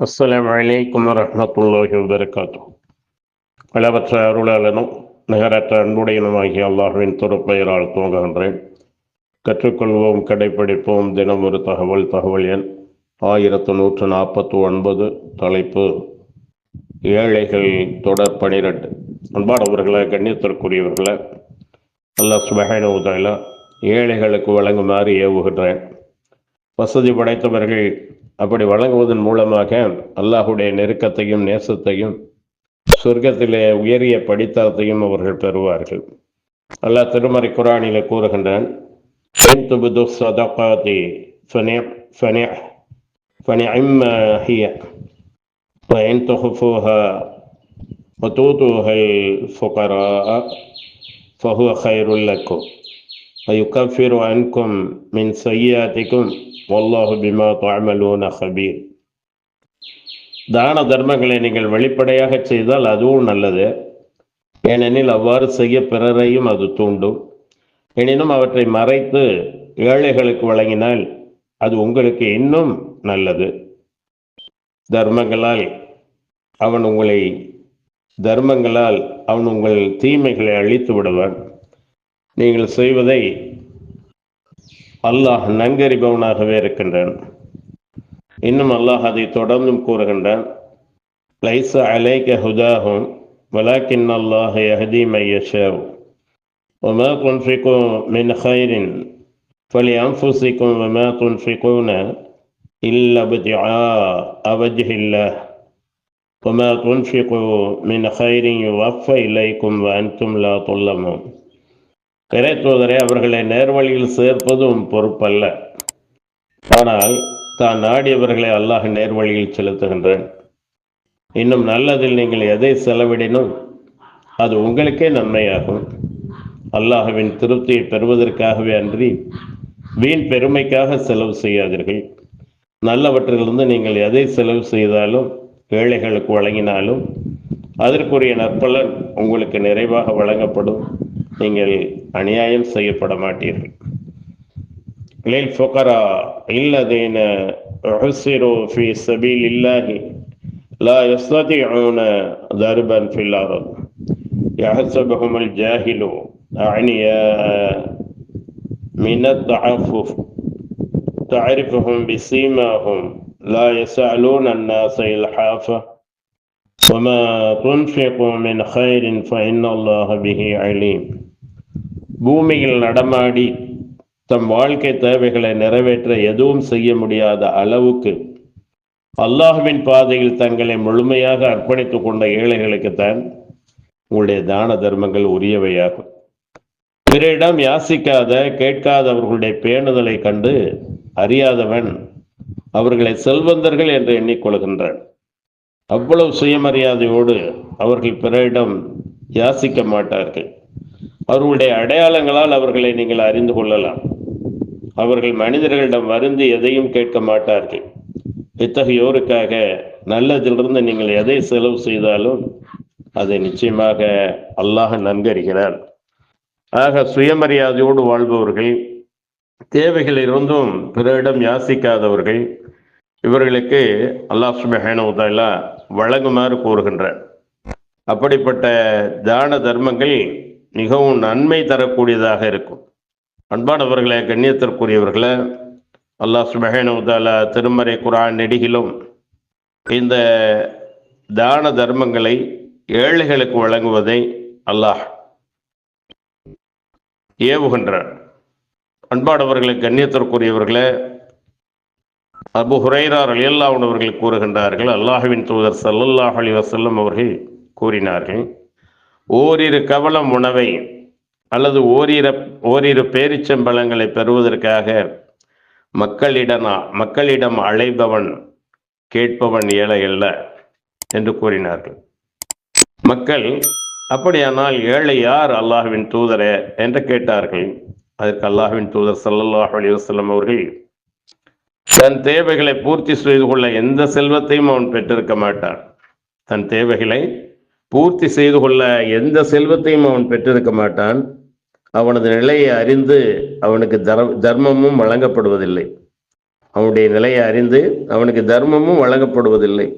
அஸ்ஸலாமு அலைக்கும் வரமத்துல்லாஹி வபரகாத்து அளவற்ற அருளாளனும் நிகரற்ற அன்புடையனுமாகிய அல்லாஹுவின் துறப்பெயரால் துவங்குகின்றேன் கற்றுக்கொள்வோம் கடைப்பிடிப்போம் தினம் ஒரு தகவல் தகவல் எண் ஆயிரத்து நூற்று நாற்பத்தி ஒன்பது தலைப்பு ஏழைகள் தொடர் பனிரெண்டு அன்பானவர்களை கண்ணியத்திற்குரியவர்களை அல்லாஹ் சுபஹானுதாலா ஏழைகளுக்கு வழங்குமாறு ஏவுகின்றேன் வசதி படைத்தவர்கள் அப்படி வழங்குவதன் மூலமாக அல்லாஹுடைய நெருக்கத்தையும் நேசத்தையும் சொர்க்கத்திலே உயரிய படித்தரத்தையும் அவர்கள் பெறுவார்கள் அல்லாஹ் திருமறை குரானிலே கூறுகின்றான் "இன் துப்து ஸதகாத்தி ஃபனி- ஃபனி- ஃபனிஅம்மா ஹிய وإن تخفوها وتؤتوها الفقراء فهو خير لكم ويكفر عنكم من سيئاتكم والله بما تعملون خبير தான தர்மங்களை நீங்கள் வெளிப்படையாக செய்தால் அதுவும் நல்லது ஏனெனில் அவ்வாறு செய்ய பிறரையும் அது தூண்டும் எனினும் அவற்றை மறைத்து ஏழைகளுக்கு வழங்கினால் அது உங்களுக்கு இன்னும் நல்லது தர்மங்களால் அவன் உங்களை தர்மங்களால் அவன் உங்கள் தீமைகளை அழித்து விடுவான் நீங்கள் செய்வதை அல்லாஹ் நன்கறிபவனாகவே இருக்கின்றான் இன்னும் அல்லாஹ் அதை தொடர்ந்தும் கூறுகின்றான் லைச அலைக ஹுதாஹும் வலாக்கின் அல்லாஹ் யஹதி மையஷாவ் وما تنفقوا من خير فلأنفسكم وما تنفقون إلا ابتغاء وجه الله وما تنفقوا من خير يوفى إليكم وأنتم لا تظلمون இறைத்துவதரை அவர்களை நேர்வழியில் சேர்ப்பதும் பொறுப்பல்ல. ஆனால் தான் நாடியவர்களை அல்லாஹ் நேர்வழியில் செலுத்துகின்றேன். இன்னும் நல்லதில் நீங்கள் எதை செலவிடினும் அது உங்களுக்கே நன்மையாகும். அல்லாஹவின் திருப்தியை பெறுவதற்காகவே அன்றி வீண் பெருமைக்காக செலவு செய்யாதீர்கள். நல்லவற்றிலிருந்து நீங்கள் எதை செலவு செய்தாலும் ஏழைகளுக்கு வழங்கினாலும் அதற்குரிய நற்பலன் உங்களுக்கு நிறைவாக வழங்கப்படும். நீங்கள் அநியாயம் செய்யப்பட மாட்டீர்கள் للفقراء الذين عسروا في سبيل الله لا يستطيعون ضربا في الأرض يحسبهم الجاهل أغنياء من التعفف تعرفهم بسيماهم لا يسألون الناس إلحافا وما تنفقوا من خير فإن الله به عليم பூமியில் நடமாடி தம் வாழ்க்கை தேவைகளை நிறைவேற்ற எதுவும் செய்ய முடியாத அளவுக்கு அல்லாஹ்வின் பாதையில் தங்களை முழுமையாக அர்ப்பணித்துக் கொண்ட ஏழைகளுக்குத்தான் உங்களுடைய தான தர்மங்கள் உரியவையாகும். பிறரிடம் யாசிக்காத கேட்காத அவர்களுடைய பேணுதலை கண்டு அறியாதவன் அவர்களை செல்வந்தர்கள் என்று எண்ணிக்கொள்கின்றான். அவ்வளவு சுயமரியாதையோடு அவர்கள் பிறரிடம் யாசிக்க மாட்டார்கள். அவர்களுடைய அடையாளங்களால் அவர்களை நீங்கள் அறிந்து கொள்ளலாம். அவர்கள் மனிதர்களிடம் வருந்து எதையும் கேட்க மாட்டார்கள். இத்தகையோருக்காக நல்லதிலிருந்து நீங்கள் எதை செலவு செய்தாலும் அதை நிச்சயமாக அல்லாஹ் நன்கறிகிறார் ஆக சுயமரியாதையோடு வாழ்பவர்கள் தேவைகள் இருந்தும் பிறரிடம் யாசிக்காதவர்கள் இவர்களுக்கு அல்லாஹ் சுபஹானுதலா வழங்குமாறு கூறுகின்றார். அப்படிப்பட்ட தான தர்மங்கள் மிகவும் நன்மை தரக்கூடியதாக இருக்கும். அன்பானவர்களே கண்ணியத்திற்குரியவர்களே அல்லாஹ் சுபஹானுதலா திருமறை குரான் நெடுகிலும் இந்த தான தர்மங்களை ஏழைகளுக்கு வழங்குவதை அல்லாஹ் ஏவுகின்றார். அன்பானவர்களை கண்ணியத்திற்குரியவர்களே அபு ஹுரைரார் அலியல்லாவுன் அவர்கள் கூறுகின்றார்கள் அல்லாஹுவின் தூதர் சல்லல்லாஹ் அலி வசல்லம் அவர்கள் கூறினார்கள் ஓரிரு கவலம் உணவை அல்லது ஓரிரு ஓரிரு பேரிச்சம்பழங்களை பெறுவதற்காக மக்களிடனா மக்களிடம் அழைப்பவன் கேட்பவன் ஏழை அல்ல என்று கூறினார்கள். மக்கள் அப்படியானால் ஏழை யார் அல்லாஹுவின் தூதரே? என்று கேட்டார்கள். அதற்கு அல்லாஹுவின் தூதர் சல்லல்லாஹ் அலி வசல்லம் அவர்கள் தன் தேவைகளை பூர்த்தி செய்து கொள்ள எந்த செல்வத்தையும் அவன் பெற்றிருக்க மாட்டான். தன் தேவைகளை பூர்த்தி செய்து கொள்ள எந்த செல்வத்தையும் அவன் பெற்றிருக்க மாட்டான். அவனது நிலையை அறிந்து அவனுக்கு தர தர்மமும் வழங்கப்படுவதில்லை. அவனுடைய நிலையை அறிந்து அவனுக்கு தர்மமும் வழங்கப்படுவதில்லை.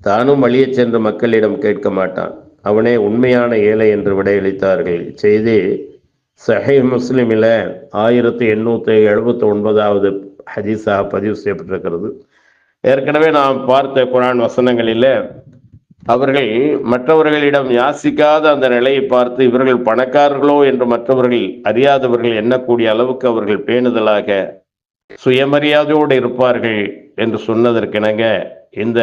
தானும் வழியச் சென்று மக்களிடம் கேட்க மாட்டான். அவனே உண்மையான ஏழை என்று விடையளித்தார்கள். செய்தி சஹை முஸ்லிமில் ஆயிரத்தி எண்ணூற்றி எழுபத்தி ஒன்பதாவது ஹதீஸாக பதிவு செய்யப்பட்டிருக்கிறது. ஏற்கனவே நாம் பார்த்த குரான் வசனங்களில் அவர்கள் மற்றவர்களிடம் யாசிக்காத அந்த நிலையை பார்த்து இவர்கள் பணக்காரர்களோ என்று மற்றவர்கள் அறியாதவர்கள் எண்ணக்கூடிய அளவுக்கு அவர்கள் பேணுதலாக சுயமரியாதையோடு இருப்பார்கள் என்று சொன்னதற்கிணங்க இந்த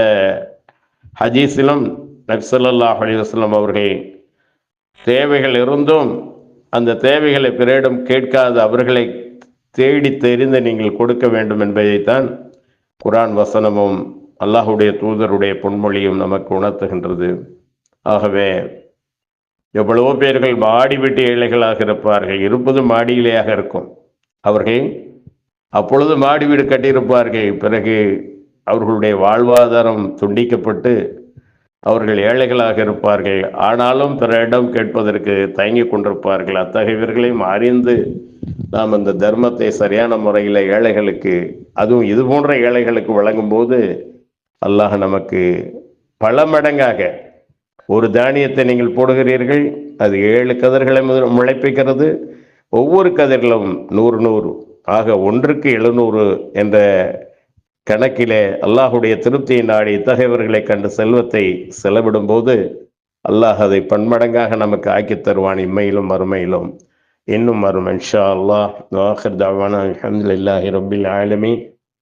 ஹஜீஸிலும் நக்சல்லாஹ் அலிவாஸ்லம் அவர்கள் தேவைகள் இருந்தும் அந்த தேவைகளை பிறரிடம் கேட்காத அவர்களை தேடி தெரிந்து நீங்கள் கொடுக்க வேண்டும் என்பதைத்தான் குரான் வசனமும் அல்லாஹுடைய தூதருடைய பொன்மொழியும் நமக்கு உணர்த்துகின்றது. ஆகவே எவ்வளவோ பேர்கள் மாடி வீட்டு ஏழைகளாக இருப்பார்கள். இருப்பது மாடியிலேயாக இருக்கும். அவர்கள் அப்பொழுது மாடி வீடு கட்டியிருப்பார்கள். பிறகு அவர்களுடைய வாழ்வாதாரம் துண்டிக்கப்பட்டு அவர்கள் ஏழைகளாக இருப்பார்கள். ஆனாலும் பிறரிடம் கேட்பதற்கு தயங்கி கொண்டிருப்பார்கள். அத்தகையவர்களையும் அறிந்து நாம் அந்த தர்மத்தை சரியான முறையில் ஏழைகளுக்கு அதுவும் இது போன்ற ஏழைகளுக்கு வழங்கும் போது அல்லாஹ் நமக்கு பல மடங்காக ஒரு தானியத்தை நீங்கள் போடுகிறீர்கள். அது ஏழு கதிர்களை முளைப்பிக்கிறது. ஒவ்வொரு கதிர்களும் நூறு நூறு ஆக ஒன்றுக்கு எழுநூறு என்ற கணக்கிலே அல்லாஹுடைய திருப்தியை நாடி இத்தகையவர்களை கண்டு செல்வத்தை செலவிடும் போது அல்லாஹ் அதை பன்மடங்காக நமக்கு ஆக்கி தருவான். இம்மையிலும் மறுமையிலும். இன்னும் வரும் இன்ஷா அல்லாஹ். ஆஹிர் தாவானா. அலமதுல்லாஹி ரபில் ஆலமி